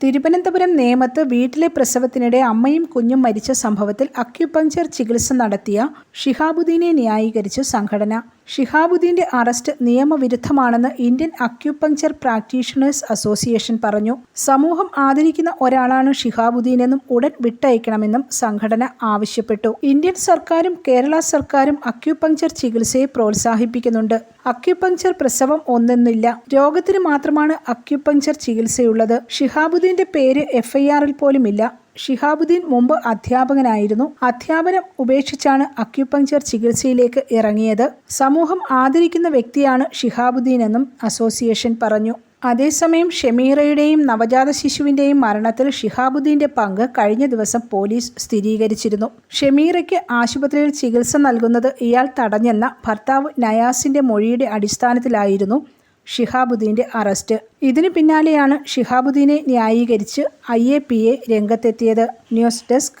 തിരുവനന്തപുരം നേമത്ത് വീട്ടിലെ പ്രസവത്തിനിടെ അമ്മയും കുഞ്ഞും മരിച്ച സംഭവത്തിൽ അക്യുപങ്ചർ ചികിത്സ നടത്തിയ ഷിഹാബുദ്ദീനെ ന്യായീകരിച്ച് സംഘടന. ഷിഹാബുദ്ദീന്റെ അറസ്റ്റ് നിയമവിരുദ്ധമാണെന്ന് ഇന്ത്യൻ അക്യുപങ്ചർ പ്രാക്ടീഷണേഴ്സ് അസോസിയേഷൻ പറഞ്ഞു. സമൂഹം ആദരിക്കുന്ന ഒരാളാണ് ഷിഹാബുദ്ദീനെന്നും ഉടൻ വിട്ടയക്കണമെന്നും സംഘടന ആവശ്യപ്പെട്ടു. ഇന്ത്യൻ സർക്കാരും കേരള സർക്കാരും അക്യുപങ്ചർ ചികിത്സയെ പ്രോത്സാഹിപ്പിക്കുന്നുണ്ട്. അക്യുപങ്ചർ പ്രസവം ഒന്നെന്നില്ല. രോഗത്തിന് മാത്രമാണ് അക്യുപങ്ചർ ചികിത്സയുള്ളത്. ഷിഹാബുദ്ദീന്റെ പേര് എഫ്ഐആറിൽ പോലുമില്ല. ഷിഹാബുദ്ദീൻ മുമ്പ് അധ്യാപകനായിരുന്നു. അധ്യാപനം ഉപേക്ഷിച്ചാണ് അക്യുപങ്ചർ ചികിത്സയിലേക്ക് ഇറങ്ങിയത്. സമൂഹം ആദരിക്കുന്ന വ്യക്തിയാണ് ഷിഹാബുദ്ദീൻ എന്നും അസോസിയേഷൻ പറഞ്ഞു. അതേസമയം ഷെമീറയുടെയും നവജാത ശിശുവിന്റെയും മരണത്തിൽ ഷിഹാബുദ്ദീന്റെ പങ്ക് കഴിഞ്ഞ ദിവസം പോലീസ് സ്ഥിരീകരിച്ചിരുന്നു. ഷെമീറയ്ക്ക് ആശുപത്രിയിൽ ചികിത്സ നൽകുന്നത് ഇയാൾ തടഞ്ഞെന്ന ഭർത്താവ് നയാസിന്റെ മൊഴിയുടെ അടിസ്ഥാനത്തിലായിരുന്നു ഷിഹാബുദ്ദീന്റെ അറസ്റ്റ്. ഇതിനു പിന്നാലെയാണ് ഷിഹാബുദ്ദീനെ ന്യായീകരിച്ച് ഐ എ പി എ രംഗത്തെത്തിയത്. News desk